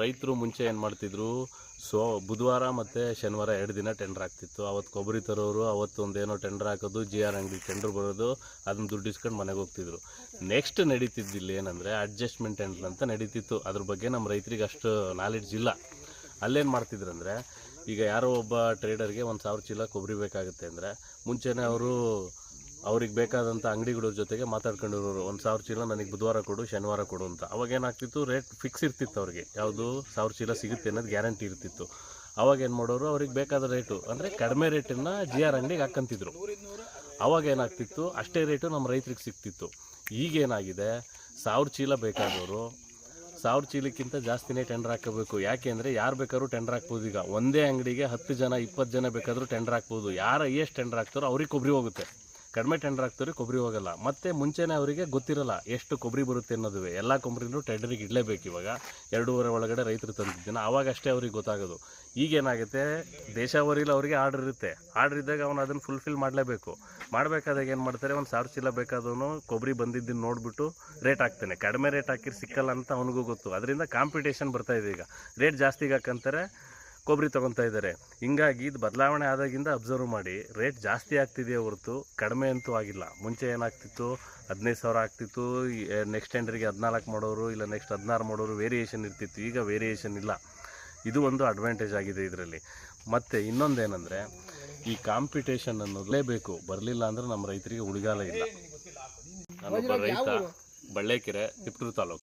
ರೈತರು ಮುಂಚೆ ಏನು ಮಾಡ್ತಿದ್ರು? ಸೊ, ಬುಧವಾರ ಮತ್ತು ಶನಿವಾರ ಎರಡು ದಿನ ಟೆಂಡರ್ ಆಗ್ತಿತ್ತು. ಅವತ್ತು ಕೊಬ್ಬರಿ ತರೋರು, ಅವತ್ತು ಒಂದೇನೋ ಟೆಂಡರ್ ಹಾಕೋದು, ಜಿ ಆರ್ ಅಂಗಡಿ ಟೆಂಡರ್ ಬರೋದು ಅದನ್ನ ದುಡ್ಡು ಇಸ್ಕೊಂಡು ಮನೆಗೆ ಹೋಗ್ತಿದ್ರು. ನೆಕ್ಸ್ಟ್ ನಡೀತಿದ್ದಿಲ್ಲ ಏನಂದರೆ ಅಡ್ಜಸ್ಟ್ಮೆಂಟ್ ಟೆಂಡರ್ ಅಂತ ನಡೀತಿತ್ತು. ಅದ್ರ ಬಗ್ಗೆ ನಮ್ಮ ರೈತರಿಗೆ ಅಷ್ಟು ನಾಲೆಡ್ಜ್ ಇಲ್ಲ. ಅಲ್ಲೇನು ಮಾಡ್ತಿದ್ರು ಅಂದರೆ ಈಗ ಯಾರೋ ಒಬ್ಬ ಟ್ರೇಡರ್ಗೆ ಒಂದು ಸಾವಿರ ಚೀಲ ಕೊಬ್ಬರಿ ಬೇಕಾಗುತ್ತೆ ಅಂದರೆ, ಮುಂಚೆನೇ ಅವರು ಅವ್ರಿಗೆ ಬೇಕಾದಂಥ ಅಂಗಡಿಗಳ ಜೊತೆಗೆ ಮಾತಾಡ್ಕೊಂಡಿರೋರು, ಒಂದು ಸಾವಿರ ಚೀಲ ನನಗೆ ಬುಧವಾರ ಕೊಡು, ಶನಿವಾರ ಕೊಡು ಅಂತ. ಅವಾಗ ಏನಾಗ್ತಿತ್ತು ರೇಟ್ ಫಿಕ್ಸ್ ಇರ್ತಿತ್ತು ಅವ್ರಿಗೆ. ಯಾವುದು ಸಾವಿರ ಚೀಲ ಸಿಗುತ್ತೆ ಅನ್ನೋದು ಗ್ಯಾರಂಟಿ ಇರ್ತಿತ್ತು. ಅವಾಗ ಏನು ಮಾಡೋರು, ಅವ್ರಿಗೆ ಬೇಕಾದ ರೇಟು ಅಂದರೆ ಕಡಿಮೆ ರೇಟನ್ನು ಜಿ ಆರ್ ಅಂಗಡಿಗೆ ಹಾಕ್ಕಂತಿದ್ರು ಅವಾಗ ಏನಾಗ್ತಿತ್ತು, ಅಷ್ಟೇ ರೇಟು ನಮ್ಮ ರೈತರಿಗೆ ಸಿಗ್ತಿತ್ತು. ಈಗೇನಾಗಿದೆ ಸಾವಿರ ಚೀಲ ಬೇಕಾದವರು ಸಾವಿರ ಚೀಲಕ್ಕಿಂತ ಜಾಸ್ತಿನೇ ಟೆಂಡರ್ ಹಾಕಬೇಕು. ಯಾಕೆ ಅಂದರೆ ಯಾರು ಬೇಕಾದ್ರೂ ಟೆಂಡರ್ ಹಾಕ್ಬೋದು ಈಗ. ಒಂದೇ ಅಂಗಡಿಗೆ ಹತ್ತು ಜನ, ಇಪ್ಪತ್ತು ಜನ ಬೇಕಾದರೂ ಟೆಂಡರ್ ಹಾಕ್ಬೋದು. ಯಾರು ಎಷ್ಟು ಟೆಂಡರ್ ಹಾಕ್ತಾರೋ ಅವ್ರಿಗೆ ಕೊಬ್ಬರಿ ಹೋಗುತ್ತೆ. ಕಡಿಮೆ ಟೆಂಡರ್ ಹಾಕ್ತಾರೆ ಕೊಬ್ಬರಿ ಹೋಗಲ್ಲ. ಮತ್ತೆ ಮುಂಚೆನೇ ಅವರಿಗೆ ಗೊತ್ತಿರಲ್ಲ ಎಷ್ಟು ಕೊಬ್ಬರಿ ಬರುತ್ತೆ ಅನ್ನೋದು ಎಲ್ಲ ಕೊಬ್ಬರಿನೂ ಟೆಂಡರಿಗೆ ಇಡಲೇಬೇಕು ಇವಾಗ. ಎರಡೂವರೆ ಒಳಗಡೆ ರೈತರು ತಂದಿದ್ದಾನೆ ಆವಾಗ ಅಷ್ಟೇ ಅವ್ರಿಗೆ ಗೊತ್ತಾಗೋದು. ಈಗೇನಾಗುತ್ತೆ? ದೇಶಾವರಿಲಿ ಅವರಿಗೆ ಆರ್ಡರ್ ಇರುತ್ತೆ. ಆರ್ಡರ್ ಇದ್ದಾಗ ಅವನು ಅದನ್ನು ಫುಲ್ಫಿಲ್ ಮಾಡಲೇಬೇಕು. ಮಾಡಬೇಕಾದಾಗ ಏನು ಮಾಡ್ತಾರೆ? ಒಂದು ಸಾವಿರ ಚೀಲ ಬೇಕಾದವನು ಕೊಬ್ಬರಿ ಬಂದಿದ್ದನ್ನು ನೋಡಿಬಿಟ್ಟು ರೇಟ್ ಹಾಕ್ತಾನೆ. ಕಡಿಮೆ ರೇಟ್ ಹಾಕಿರ್ ಸಿಕ್ಕಲ್ಲ ಅಂತ ಅವನಿಗೂ ಗೊತ್ತು. ಅದರಿಂದ ಕಾಂಪಿಟೇಷನ್ ಬರ್ತಾಯಿದೆ ಈಗ. ರೇಟ್ ಜಾಸ್ತಿಗೆ ಹಾಕಂತಾರೆ. ಕೊಬ್ಬರಿ ತೊಗೊತಾ ಇದ್ದಾರೆ. ಹಿಂಗಾಗಿ ಇದು ಬದಲಾವಣೆ ಆದಾಗಿಂದ ಅಬ್ಸರ್ವ್ ಮಾಡಿ ರೇಟ್ ಜಾಸ್ತಿ ಆಗ್ತಿದೆಯೇ ಹೊರತು ಕಡಿಮೆ ಅಂತೂ ಆಗಿಲ್ಲ. ಮುಂಚೆ ಏನಾಗ್ತಿತ್ತು? ಹದಿನೈದು ಸಾವಿರ ಆಗ್ತಿತ್ತು. ನೆಕ್ಸ್ಟ್ ಟೆಂಡರಿಗೆ ಹದಿನಾಲ್ಕು ಮಾಡೋರು ಇಲ್ಲ ನೆಕ್ಸ್ಟ್ ಹದಿನಾರು ಮಾಡೋರು ವೇರಿಯೇಷನ್ ಇರ್ತಿತ್ತು. ಈಗ ವೇರಿಯೇಷನ್ ಇಲ್ಲ. ಇದು ಒಂದು ಅಡ್ವಾಂಟೇಜ್ ಆಗಿದೆ ಇದರಲ್ಲಿ. ಮತ್ತು ಇನ್ನೊಂದೇನೆಂದರೆ ಈ ಕಾಂಪಿಟೇಷನ್ ಅನ್ನೋದಲೇ ಬೇಕು ಬರಲಿಲ್ಲ ಅಂದರೆ ನಮ್ಮ ರೈತರಿಗೆ ಉಳಿಗಾಲ ಇಲ್ಲ. ನಾನೊಬ್ಬ ರೈತ ಬಳ್ಳೇಕೆರೆ ತಿಪ್ಟೂರು ತಾಲೂಕು.